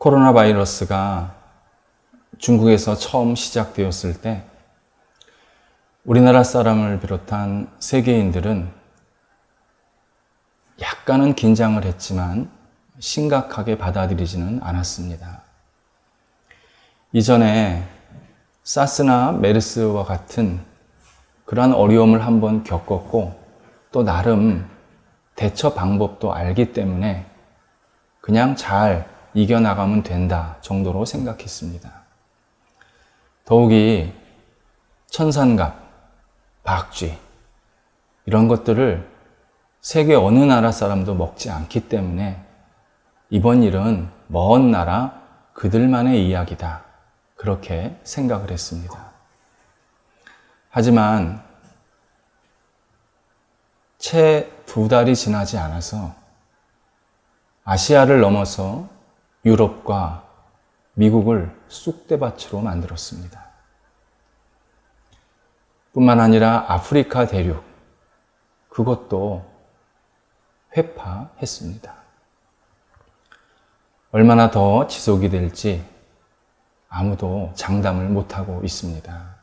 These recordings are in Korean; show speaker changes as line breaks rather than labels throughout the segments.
코로나 바이러스가 중국에서 처음 시작되었을 때 우리나라 사람을 비롯한 세계인들은 약간은 긴장을 했지만 심각하게 받아들이지는 않았습니다. 이전에 사스나 메르스와 같은 그러한 어려움을 한번 겪었고 또 나름 대처 방법도 알기 때문에 그냥 잘 이겨나가면 된다 정도로 생각했습니다. 더욱이 천산갑, 박쥐, 이런 것들을 세계 어느 나라 사람도 먹지 않기 때문에 이번 일은 먼 나라 그들만의 이야기다. 그렇게 생각을 했습니다. 하지만 채 두 달이 지나지 않아서 아시아를 넘어서 유럽과 미국을 쑥대밭으로 만들었습니다. 뿐만 아니라 아프리카 대륙, 그것도 회파했습니다. 얼마나 더 지속이 될지 아무도 장담을 못하고 있습니다.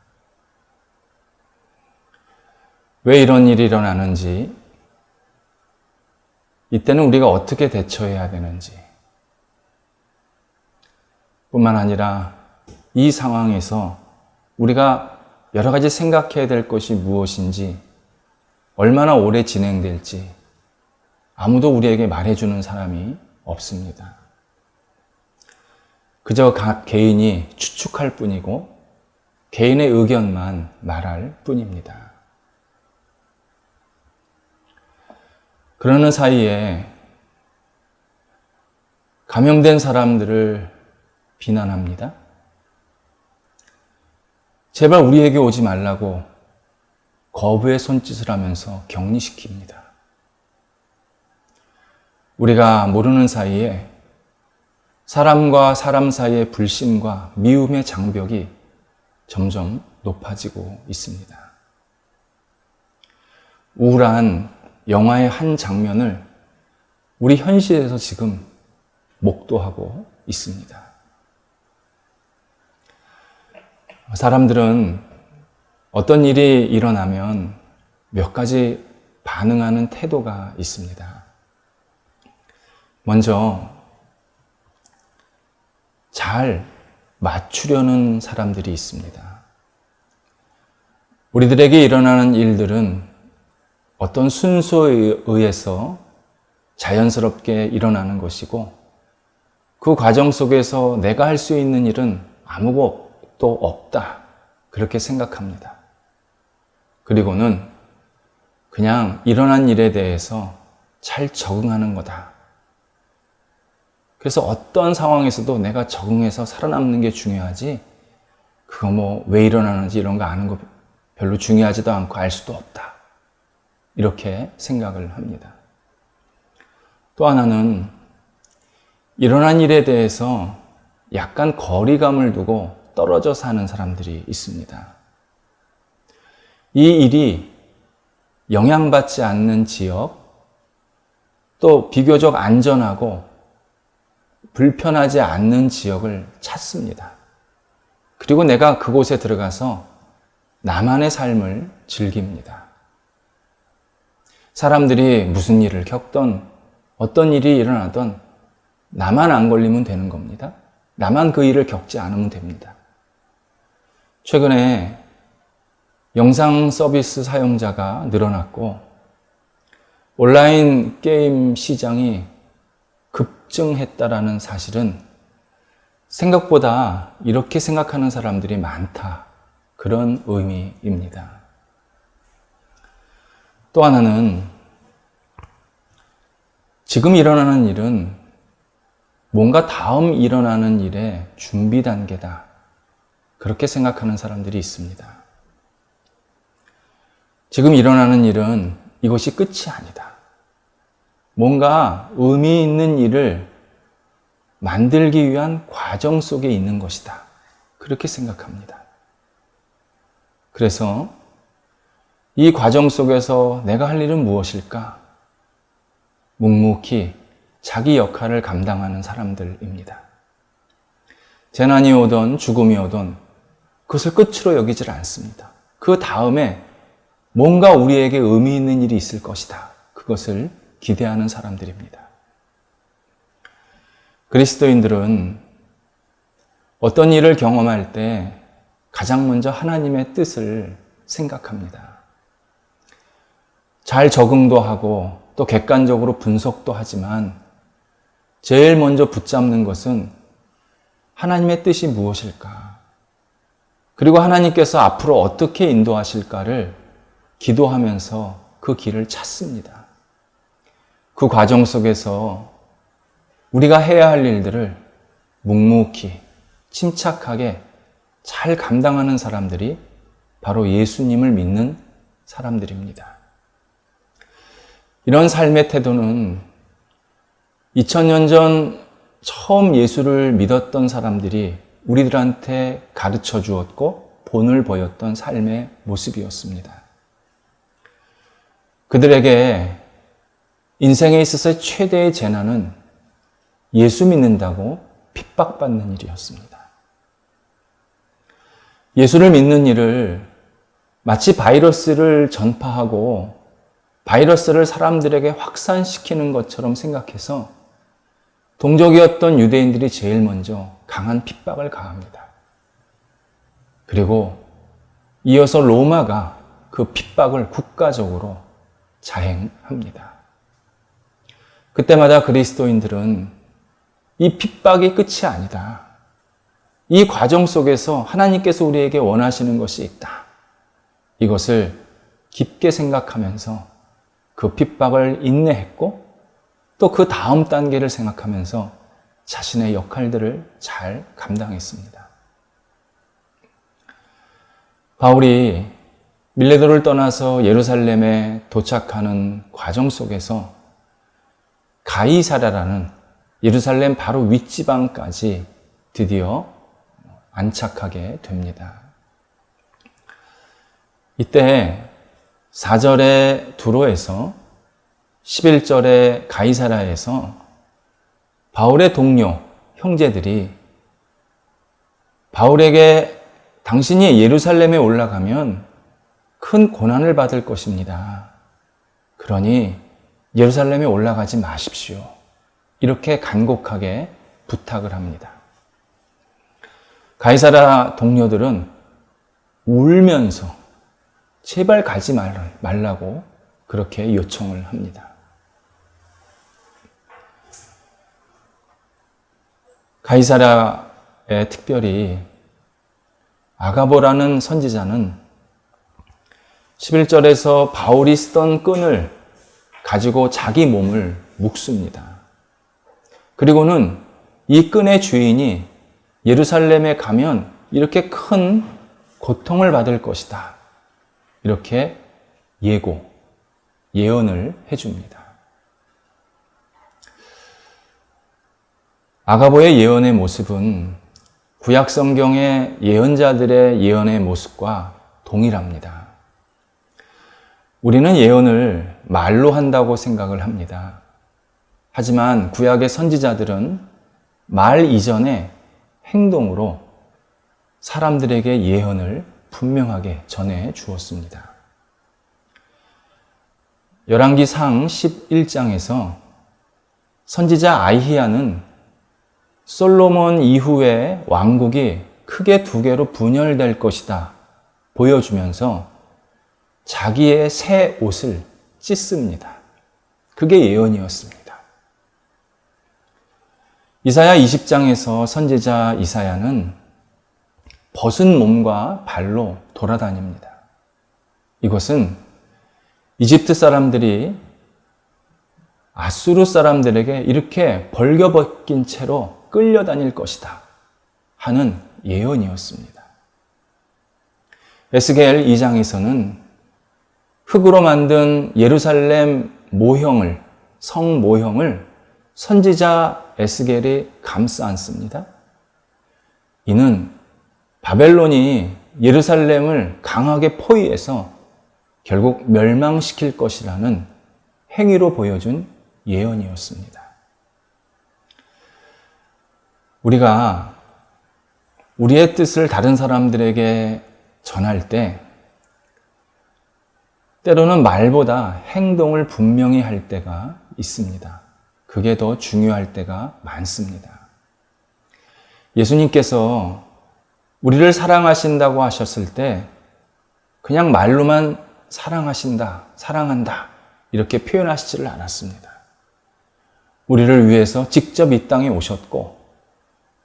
왜 이런 일이 일어나는지, 이때는 우리가 어떻게 대처해야 되는지, 뿐만 아니라 이 상황에서 우리가 여러 가지 생각해야 될 것이 무엇인지, 얼마나 오래 진행될지, 아무도 우리에게 말해주는 사람이 없습니다. 그저 각 개인이 추측할 뿐이고, 개인의 의견만 말할 뿐입니다. 그러는 사이에 감염된 사람들을 비난합니다. 제발 우리에게 오지 말라고 거부의 손짓을 하면서 격리시킵니다. 우리가 모르는 사이에 사람과 사람 사이의 불신과 미움의 장벽이 점점 높아지고 있습니다. 우울한 영화의 한 장면을 우리 현실에서 지금 목도하고 있습니다. 사람들은 어떤 일이 일어나면 몇 가지 반응하는 태도가 있습니다. 먼저, 잘 맞추려는 사람들이 있습니다. 우리들에게 일어나는 일들은 어떤 순서에 의해서 자연스럽게 일어나는 것이고, 그 과정 속에서 내가 할 수 있는 일은 아무것도 또 없다. 그렇게 생각합니다. 그리고는 그냥 일어난 일에 대해서 잘 적응하는 거다. 그래서 어떤 상황에서도 내가 적응해서 살아남는 게 중요하지, 그거 뭐 왜 일어나는지 이런 거 아는 거 별로 중요하지도 않고 알 수도 없다. 이렇게 생각을 합니다. 또 하나는 일어난 일에 대해서 약간 거리감을 두고 떨어져 사는 사람들이 있습니다. 이 일이 영향받지 않는 지역, 또 비교적 안전하고 불편하지 않는 지역을 찾습니다. 그리고 내가 그곳에 들어가서 나만의 삶을 즐깁니다. 사람들이 무슨 일을 겪던 어떤 일이 일어나던 나만 안 걸리면 되는 겁니다. 나만 그 일을 겪지 않으면 됩니다. 최근에 영상 서비스 사용자가 늘어났고 온라인 게임 시장이 급증했다라는 사실은 생각보다 이렇게 생각하는 사람들이 많다. 그런 의미입니다. 또 하나는 지금 일어나는 일은 뭔가 다음 일어나는 일의 준비 단계다. 그렇게 생각하는 사람들이 있습니다. 지금 일어나는 일은 이것이 끝이 아니다. 뭔가 의미 있는 일을 만들기 위한 과정 속에 있는 것이다. 그렇게 생각합니다. 그래서 이 과정 속에서 내가 할 일은 무엇일까? 묵묵히 자기 역할을 감당하는 사람들입니다. 재난이 오던 죽음이 오던 그것을 끝으로 여기질 않습니다. 그 다음에 뭔가 우리에게 의미 있는 일이 있을 것이다. 그것을 기대하는 사람들입니다. 그리스도인들은 어떤 일을 경험할 때 가장 먼저 하나님의 뜻을 생각합니다. 잘 적응도 하고 또 객관적으로 분석도 하지만 제일 먼저 붙잡는 것은 하나님의 뜻이 무엇일까? 그리고 하나님께서 앞으로 어떻게 인도하실까를 기도하면서 그 길을 찾습니다. 그 과정 속에서 우리가 해야 할 일들을 묵묵히, 침착하게 잘 감당하는 사람들이 바로 예수님을 믿는 사람들입니다. 이런 삶의 태도는 2000년 전 처음 예수를 믿었던 사람들이 우리들한테 가르쳐 주었고 본을 보였던 삶의 모습이었습니다. 그들에게 인생에 있어서 최대의 재난은 예수 믿는다고 핍박받는 일이었습니다. 예수를 믿는 일을 마치 바이러스를 전파하고 바이러스를 사람들에게 확산시키는 것처럼 생각해서 동족이었던 유대인들이 제일 먼저 강한 핍박을 가합니다. 그리고 이어서 로마가 그 핍박을 국가적으로 자행합니다. 그때마다 그리스도인들은 이 핍박이 끝이 아니다. 이 과정 속에서 하나님께서 우리에게 원하시는 것이 있다. 이것을 깊게 생각하면서 그 핍박을 인내했고 또 그 다음 단계를 생각하면서 자신의 역할들을 잘 감당했습니다. 바울이 밀레도를 떠나서 예루살렘에 도착하는 과정 속에서 가이사라라는 예루살렘 바로 윗지방까지 드디어 안착하게 됩니다. 이때 4절의 두로에서 11절의 가이사라에서 바울의 동료, 형제들이 바울에게 당신이 예루살렘에 올라가면 큰 고난을 받을 것입니다. 그러니 예루살렘에 올라가지 마십시오. 이렇게 간곡하게 부탁을 합니다. 가이사라 동료들은 울면서 제발 가지 말라고 그렇게 요청을 합니다. 가이사라에 특별히 아가보라는 선지자는 11절에서 바울이 쓰던 끈을 가지고 자기 몸을 묶습니다. 그리고는 이 끈의 주인이 예루살렘에 가면 이렇게 큰 고통을 받을 것이다. 이렇게 예고, 예언을 해줍니다. 아가보의 예언의 모습은 구약 성경의 예언자들의 예언의 모습과 동일합니다. 우리는 예언을 말로 한다고 생각을 합니다. 하지만 구약의 선지자들은 말 이전에 행동으로 사람들에게 예언을 분명하게 전해 주었습니다. 열왕기상 11장에서 선지자 아이히야는 솔로몬 이후에 왕국이 크게 두 개로 분열될 것이다 보여주면서 자기의 새 옷을 찢습니다. 그게 예언이었습니다. 이사야 20장에서 선지자 이사야는 벗은 몸과 발로 돌아다닙니다. 이것은 이집트 사람들이 아수르 사람들에게 이렇게 벌겨벗긴 채로 끌려다닐 것이다 하는 예언이었습니다. 에스겔 2장에서는 흙으로 만든 예루살렘 모형을 성 모형을 선지자 에스겔이 감싸 안습니다. 이는 바벨론이 예루살렘을 강하게 포위해서 결국 멸망시킬 것이라는 행위로 보여준 예언이었습니다. 우리가 우리의 뜻을 다른 사람들에게 전할 때 때로는 말보다 행동을 분명히 할 때가 있습니다. 그게 더 중요할 때가 많습니다. 예수님께서 우리를 사랑하신다고 하셨을 때 그냥 말로만 사랑하신다, 사랑한다, 이렇게 표현하시지를 않았습니다. 우리를 위해서 직접 이 땅에 오셨고,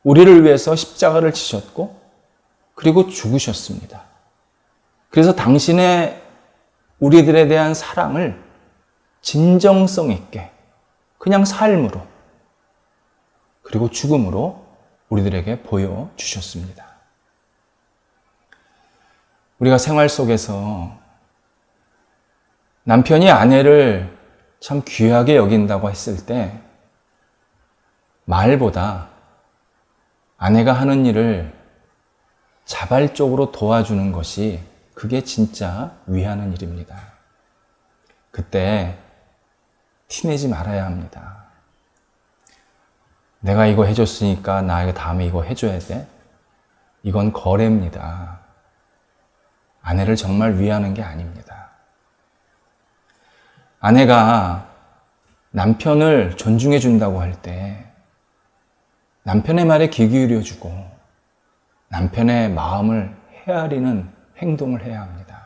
우리를 위해서 십자가를 지셨고, 그리고 죽으셨습니다. 그래서 당신의 우리들에 대한 사랑을 진정성 있게 그냥 삶으로 그리고 죽음으로 우리들에게 보여 주셨습니다. 우리가 생활 속에서 남편이 아내를 참 귀하게 여긴다고 했을 때 말보다 아내가 하는 일을 자발적으로 도와주는 것이 그게 진짜 위하는 일입니다. 그때 티내지 말아야 합니다. 내가 이거 해줬으니까 나에게 다음에 이거 해줘야 돼? 이건 거래입니다. 아내를 정말 위하는 게 아닙니다. 아내가 남편을 존중해 준다고 할 때 남편의 말에 귀 기울여 주고 남편의 마음을 헤아리는 행동을 해야 합니다.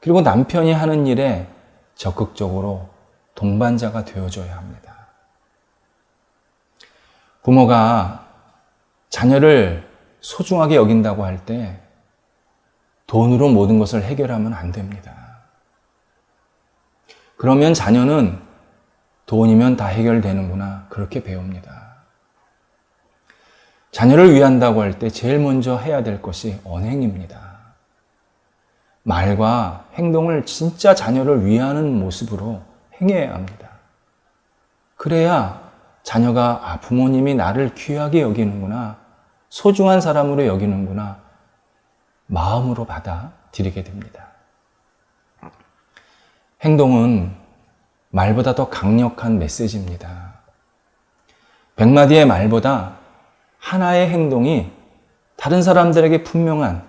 그리고 남편이 하는 일에 적극적으로 동반자가 되어줘야 합니다. 부모가 자녀를 소중하게 여긴다고 할 때 돈으로 모든 것을 해결하면 안 됩니다. 그러면 자녀는 돈이면 다 해결되는구나. 그렇게 배웁니다. 자녀를 위한다고 할 때 제일 먼저 해야 될 것이 언행입니다. 말과 행동을 진짜 자녀를 위하는 모습으로 행해야 합니다. 그래야 자녀가 아, 부모님이 나를 귀하게 여기는구나, 소중한 사람으로 여기는구나, 마음으로 받아들이게 됩니다. 행동은 말보다 더 강력한 메시지입니다. 백마디의 말보다 하나의 행동이 다른 사람들에게 분명한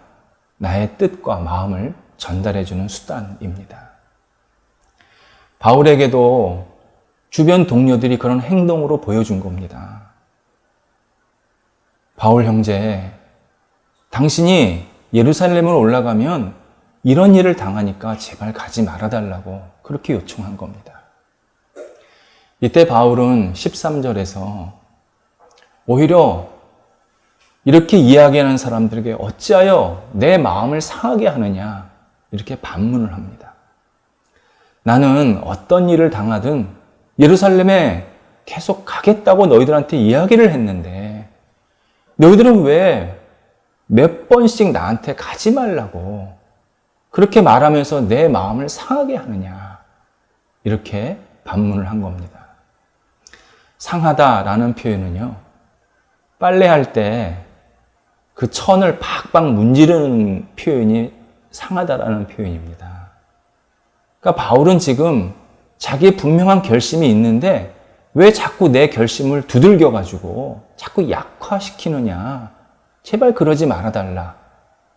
나의 뜻과 마음을 전달해주는 수단입니다. 바울에게도 주변 동료들이 그런 행동으로 보여준 겁니다. 바울 형제, 당신이 예루살렘을 올라가면 이런 일을 당하니까 제발 가지 말아달라고 그렇게 요청한 겁니다. 이때 바울은 13절에서 오히려 이렇게 이야기하는 사람들에게 어찌하여 내 마음을 상하게 하느냐 이렇게 반문을 합니다. 나는 어떤 일을 당하든 예루살렘에 계속 가겠다고 너희들한테 이야기를 했는데 너희들은 왜 몇 번씩 나한테 가지 말라고 그렇게 말하면서 내 마음을 상하게 하느냐 이렇게 반문을 한 겁니다. 상하다라는 표현은요 빨래할 때 그 천을 팍팍 문지르는 표현이 상하다라는 표현입니다. 그러니까 바울은 지금 자기의 분명한 결심이 있는데 왜 자꾸 내 결심을 두들겨 가지고 자꾸 약화시키느냐. 제발 그러지 말아 달라.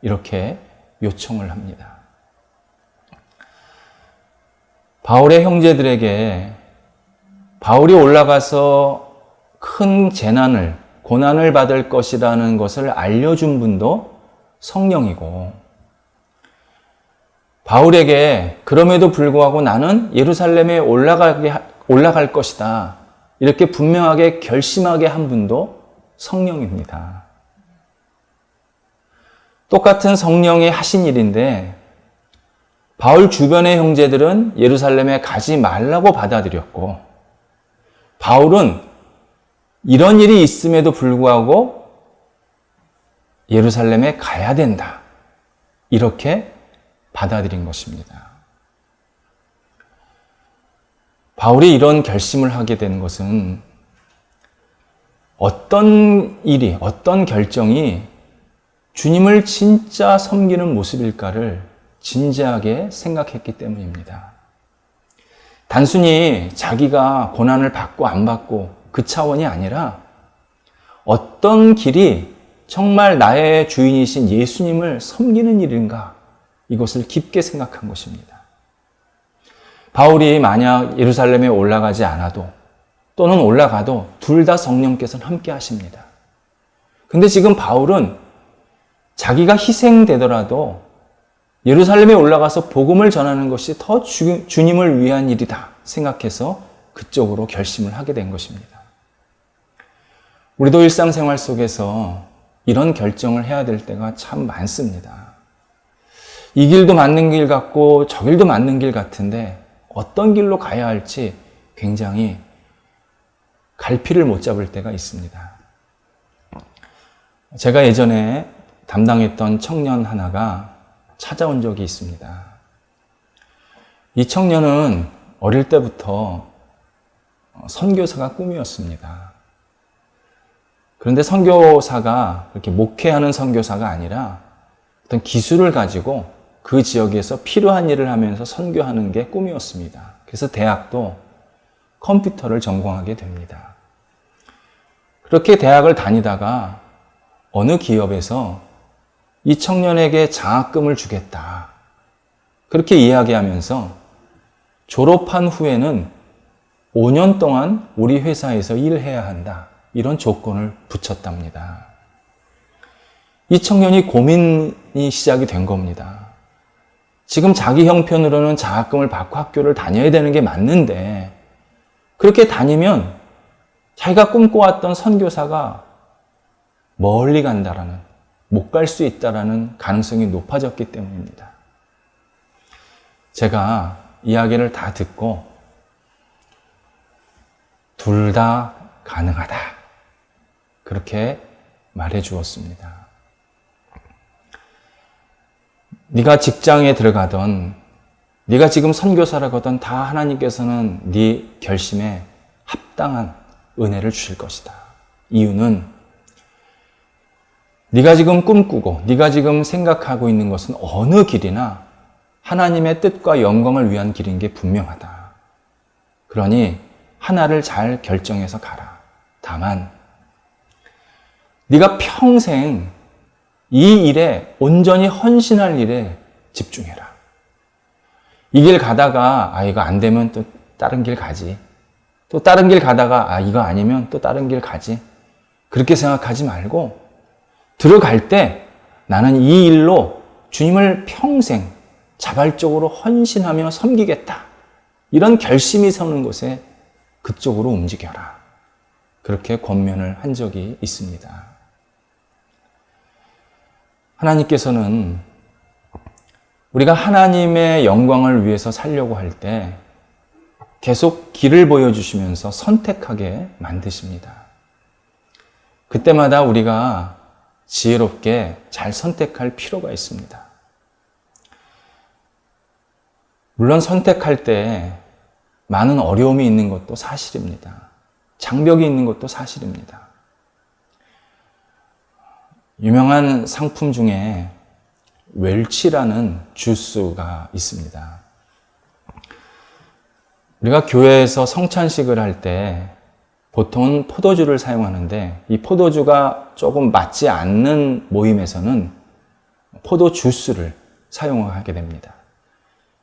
이렇게 요청을 합니다. 바울의 형제들에게 바울이 올라가서 큰 재난을, 고난을 받을 것이라는 것을 알려준 분도 성령이고, 바울에게 그럼에도 불구하고 나는 예루살렘에 올라가게, 올라갈 것이다. 이렇게 분명하게 결심하게 한 분도 성령입니다. 똑같은 성령이 하신 일인데, 바울 주변의 형제들은 예루살렘에 가지 말라고 받아들였고, 바울은 이런 일이 있음에도 불구하고 예루살렘에 가야 된다. 이렇게 받아들인 것입니다. 바울이 이런 결심을 하게 된 것은 어떤 일이, 어떤 결정이 주님을 진짜 섬기는 모습일까를 진지하게 생각했기 때문입니다. 단순히 자기가 고난을 받고 안 받고 그 차원이 아니라 어떤 길이 정말 나의 주인이신 예수님을 섬기는 일인가? 이것을 깊게 생각한 것입니다. 바울이 만약 예루살렘에 올라가지 않아도 또는 올라가도 둘 다 성령께서는 함께 하십니다. 근데 지금 바울은 자기가 희생되더라도 예루살렘에 올라가서 복음을 전하는 것이 더 주, 주님을 위한 일이다 생각해서 그쪽으로 결심을 하게 된 것입니다. 우리도 일상생활 속에서 이런 결정을 해야 될 때가 참 많습니다. 이 길도 맞는 길 같고 저 길도 맞는 길 같은데 어떤 길로 가야 할지 굉장히 갈피를 못 잡을 때가 있습니다. 제가 예전에 담당했던 청년 하나가 찾아온 적이 있습니다. 이 청년은 어릴 때부터 선교사가 꿈이었습니다. 그런데 선교사가 그렇게 목회하는 선교사가 아니라 어떤 기술을 가지고 그 지역에서 필요한 일을 하면서 선교하는 게 꿈이었습니다. 그래서 대학도 컴퓨터를 전공하게 됩니다. 그렇게 대학을 다니다가 어느 기업에서 이 청년에게 장학금을 주겠다. 그렇게 이야기하면서 졸업한 후에는 5년 동안 우리 회사에서 일해야 한다. 이런 조건을 붙였답니다. 이 청년이 고민이 시작이 된 겁니다. 지금 자기 형편으로는 장학금을 받고 학교를 다녀야 되는 게 맞는데, 그렇게 다니면 자기가 꿈꿔왔던 선교사가 멀리 간다라는, 못 갈 수 있다라는 가능성이 높아졌기 때문입니다. 제가 이야기를 다 듣고 둘 다 가능하다. 그렇게 말해 주었습니다. 네가 직장에 들어가던 네가 지금 선교사라고 하던 다 하나님께서는 네 결심에 합당한 은혜를 주실 것이다. 이유는 네가 지금 꿈꾸고 네가 지금 생각하고 있는 것은 어느 길이나 하나님의 뜻과 영광을 위한 길인 게 분명하다. 그러니 하나를 잘 결정해서 가라. 다만 네가 평생 이 일에 온전히 헌신할 일에 집중해라. 이 길 가다가 아 이거 안 되면 또 다른 길 가지. 또 다른 길 가다가 아 이거 아니면 또 다른 길 가지. 그렇게 생각하지 말고 들어갈 때 나는 이 일로 주님을 평생 자발적으로 헌신하며 섬기겠다. 이런 결심이 서는 곳에 그쪽으로 움직여라. 그렇게 권면을 한 적이 있습니다. 하나님께서는 우리가 하나님의 영광을 위해서 살려고 할 때 계속 길을 보여주시면서 선택하게 만드십니다. 그때마다 우리가 지혜롭게 잘 선택할 필요가 있습니다. 물론 선택할 때 많은 어려움이 있는 것도 사실입니다. 장벽이 있는 것도 사실입니다. 유명한 상품 중에 웰치라는 주스가 있습니다. 우리가 교회에서 성찬식을 할 때 보통은 포도주를 사용하는데 이 포도주가 조금 맞지 않는 모임에서는 포도 주스를 사용하게 됩니다.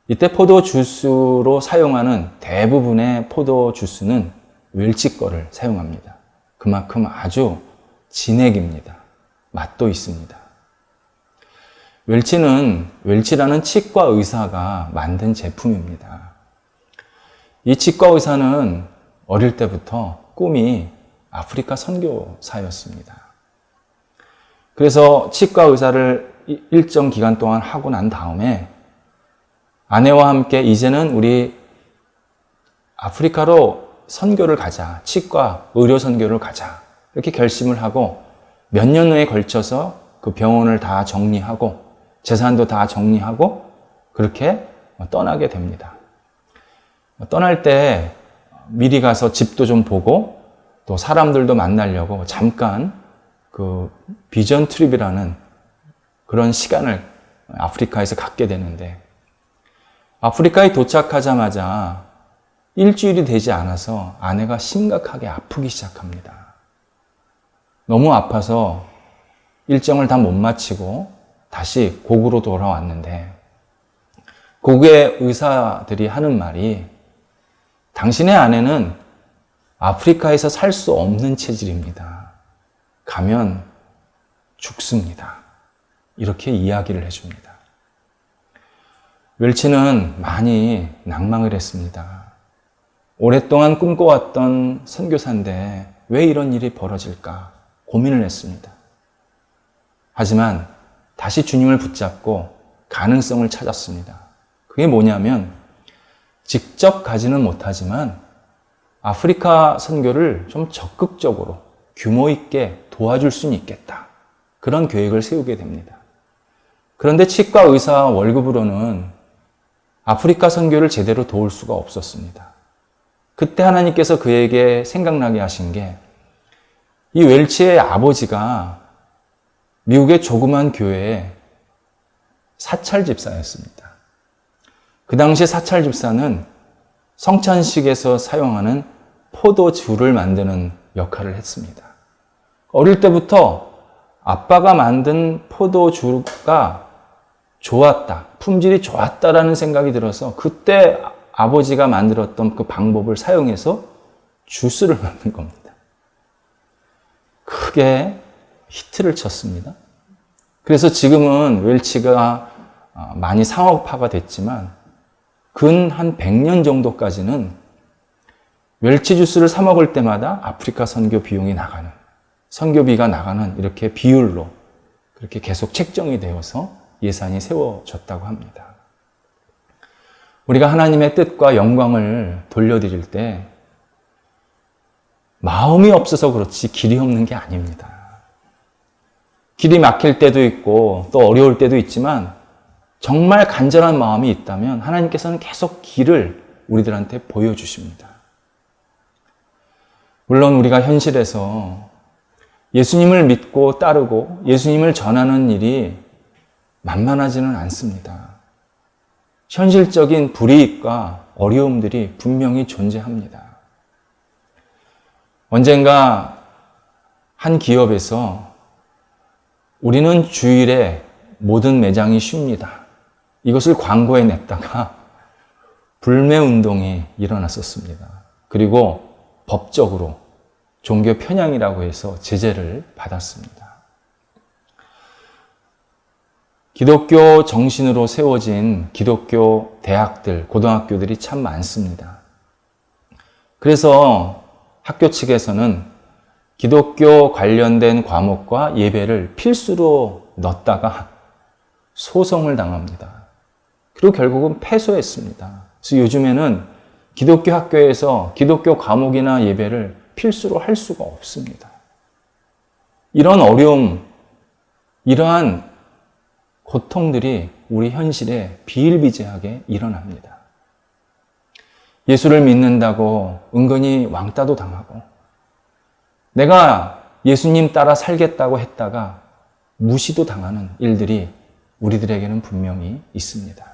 이때 포도 주스로 사용하는 대부분의 포도 주스는 웰치 거를 사용합니다. 그만큼 아주 진액입니다. 맛도 있습니다. 웰치는 웰치라는 치과 의사가 만든 제품입니다. 이 치과 의사는 어릴 때부터 꿈이 아프리카 선교사였습니다. 그래서 치과 의사를 일정 기간 동안 하고 난 다음에 아내와 함께 이제는 우리 아프리카로 선교를 가자. 치과 의료 선교를 가자. 이렇게 결심을 하고 몇 년에 걸쳐서 그 병원을 다 정리하고 재산도 다 정리하고 그렇게 떠나게 됩니다. 떠날 때 미리 가서 집도 좀 보고 또 사람들도 만나려고 잠깐 그 비전 트립이라는 그런 시간을 아프리카에서 갖게 되는데 아프리카에 도착하자마자 일주일이 되지 않아서 아내가 심각하게 아프기 시작합니다. 너무 아파서 일정을 다 못 마치고 다시 고국으로 돌아왔는데 고국의 의사들이 하는 말이 당신의 아내는 아프리카에서 살 수 없는 체질입니다. 가면 죽습니다. 이렇게 이야기를 해줍니다. 웰치는 많이 낭망을 했습니다. 오랫동안 꿈꿔왔던 선교사인데 왜 이런 일이 벌어질까 고민을 했습니다. 하지만 다시 주님을 붙잡고 가능성을 찾았습니다. 그게 뭐냐면 직접 가지는 못하지만 아프리카 선교를 좀 적극적으로 규모 있게 도와줄 수는 있겠다. 그런 계획을 세우게 됩니다. 그런데 치과 의사 월급으로는 아프리카 선교를 제대로 도울 수가 없었습니다. 그때 하나님께서 그에게 생각나게 하신 게 이 웰치의 아버지가 미국의 조그만 교회에 사찰 집사였습니다. 그 당시 사찰 집사는 성찬식에서 사용하는 포도주를 만드는 역할을 했습니다. 어릴 때부터 아빠가 만든 포도주가 좋았다, 품질이 좋았다라는 생각이 들어서 그때 아버지가 만들었던 그 방법을 사용해서 주스를 만든 겁니다. 크게 히트를 쳤습니다. 그래서 지금은 웰치가 많이 상업화가 됐지만 근 한 100년 정도까지는 웰치 주스를 사 먹을 때마다 아프리카 선교 비용이 나가는 선교비가 나가는 이렇게 비율로 그렇게 계속 책정이 되어서 예산이 세워졌다고 합니다. 우리가 하나님의 뜻과 영광을 돌려드릴 때 마음이 없어서 그렇지 길이 없는 게 아닙니다. 길이 막힐 때도 있고 또 어려울 때도 있지만 정말 간절한 마음이 있다면 하나님께서는 계속 길을 우리들한테 보여주십니다. 물론 우리가 현실에서 예수님을 믿고 따르고 예수님을 전하는 일이 만만하지는 않습니다. 현실적인 불이익과 어려움들이 분명히 존재합니다. 언젠가 한 기업에서 우리는 주일에 모든 매장이 쉽니다. 이것을 광고에 냈다가 불매 운동이 일어났었습니다. 그리고 법적으로 종교 편향이라고 해서 제재를 받았습니다. 기독교 정신으로 세워진 기독교 대학들, 고등학교들이 참 많습니다. 그래서 학교 측에서는 기독교 관련된 과목과 예배를 필수로 넣었다가 소송을 당합니다. 그리고 결국은 패소했습니다. 그래서 요즘에는 기독교 학교에서 기독교 과목이나 예배를 필수로 할 수가 없습니다. 이런 어려움, 이러한 고통들이 우리 현실에 비일비재하게 일어납니다. 예수를 믿는다고 은근히 왕따도 당하고, 내가 예수님 따라 살겠다고 했다가 무시도 당하는 일들이 우리들에게는 분명히 있습니다.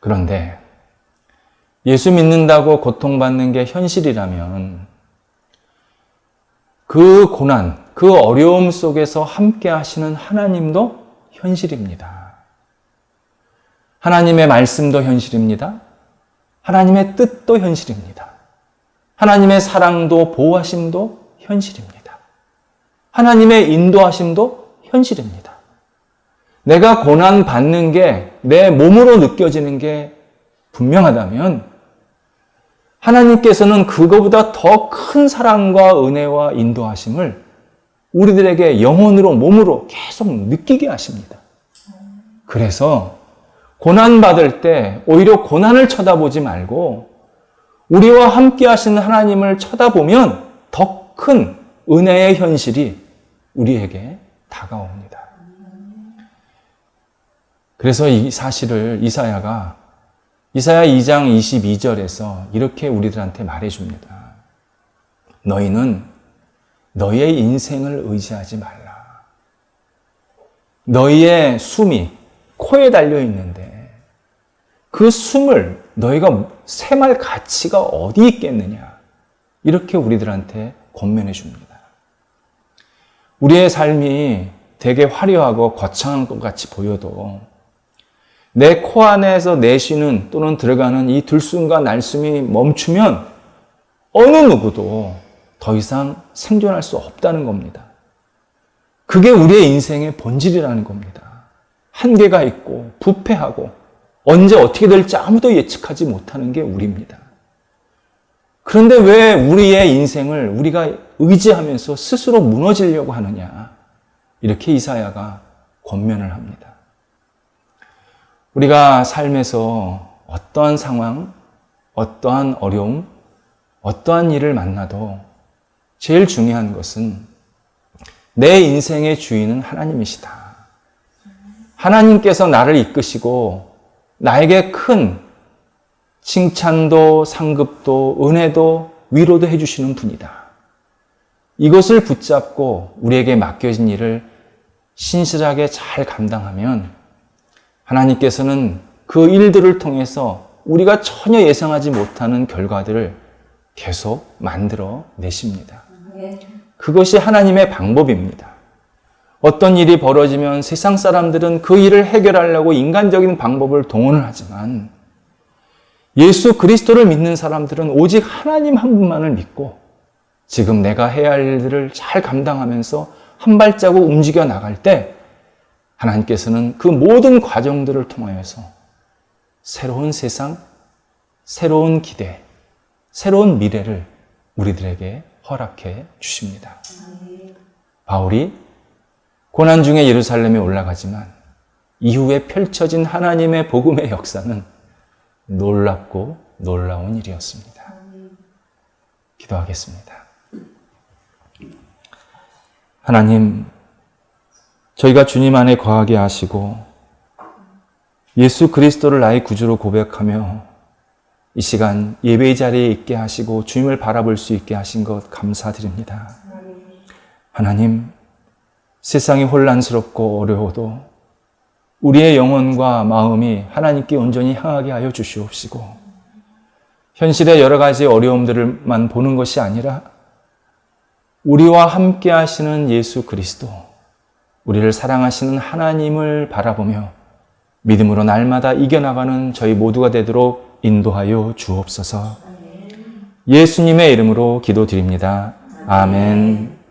그런데 예수 믿는다고 고통받는 게 현실이라면 그 고난, 그 어려움 속에서 함께 하시는 하나님도 현실입니다. 하나님의 말씀도 현실입니다. 하나님의 뜻도 현실입니다. 하나님의 사랑도 보호하심도 현실입니다. 하나님의 인도하심도 현실입니다. 내가 고난 받는 게 내 몸으로 느껴지는 게 분명하다면 하나님께서는 그거보다 더 큰 사랑과 은혜와 인도하심을 우리들에게 영혼으로 몸으로 계속 느끼게 하십니다. 그래서 고난 받을 때 오히려 고난을 쳐다보지 말고 우리와 함께 하시는 하나님을 쳐다보면 더 큰 은혜의 현실이 우리에게 다가옵니다. 그래서 이 사실을 이사야가 이사야 2장 22절에서 이렇게 우리들한테 말해줍니다. 너희는 너희의 인생을 의지하지 말라. 너희의 숨이 코에 달려 있는데 그 숨을 너희가 샘할 가치가 어디 있겠느냐. 이렇게 우리들한테 권면해 줍니다. 우리의 삶이 되게 화려하고 거창한 것 같이 보여도 내 코 안에서 내쉬는 또는 들어가는 이 들숨과 날숨이 멈추면 어느 누구도 더 이상 생존할 수 없다는 겁니다. 그게 우리의 인생의 본질이라는 겁니다. 한계가 있고 부패하고 언제 어떻게 될지 아무도 예측하지 못하는 게 우리입니다. 그런데 왜 우리의 인생을 우리가 의지하면서 스스로 무너지려고 하느냐? 이렇게 이사야가 권면을 합니다. 우리가 삶에서 어떠한 상황, 어떠한 어려움, 어떠한 일을 만나도 제일 중요한 것은 내 인생의 주인은 하나님이시다. 하나님께서 나를 이끄시고 나에게 큰 칭찬도 상급도 은혜도 위로도 해주시는 분이다. 이것을 붙잡고 우리에게 맡겨진 일을 신실하게 잘 감당하면 하나님께서는 그 일들을 통해서 우리가 전혀 예상하지 못하는 결과들을 계속 만들어 내십니다. 그것이 하나님의 방법입니다. 어떤 일이 벌어지면 세상 사람들은 그 일을 해결하려고 인간적인 방법을 동원을 하지만 예수 그리스도를 믿는 사람들은 오직 하나님 한 분만을 믿고 지금 내가 해야 할 일들을 잘 감당하면서 한 발자국 움직여 나갈 때 하나님께서는 그 모든 과정들을 통하여서 새로운 세상, 새로운 기대, 새로운 미래를 우리들에게 허락해 주십니다. 바울이 고난 중에 예루살렘에 올라가지만 이후에 펼쳐진 하나님의 복음의 역사는 놀랍고 놀라운 일이었습니다. 기도하겠습니다. 하나님, 저희가 주님 안에 거하게 하시고 예수 그리스도를 나의 구주로 고백하며 이 시간 예배 자리에 있게 하시고 주님을 바라볼 수 있게 하신 것 감사드립니다. 하나님, 세상이 혼란스럽고 어려워도 우리의 영혼과 마음이 하나님께 온전히 향하게 하여 주시옵시고 현실의 여러 가지 어려움들만 보는 것이 아니라 우리와 함께 하시는 예수 그리스도, 우리를 사랑하시는 하나님을 바라보며 믿음으로 날마다 이겨나가는 저희 모두가 되도록 인도하여 주옵소서. 예수님의 이름으로 기도드립니다. 아멘.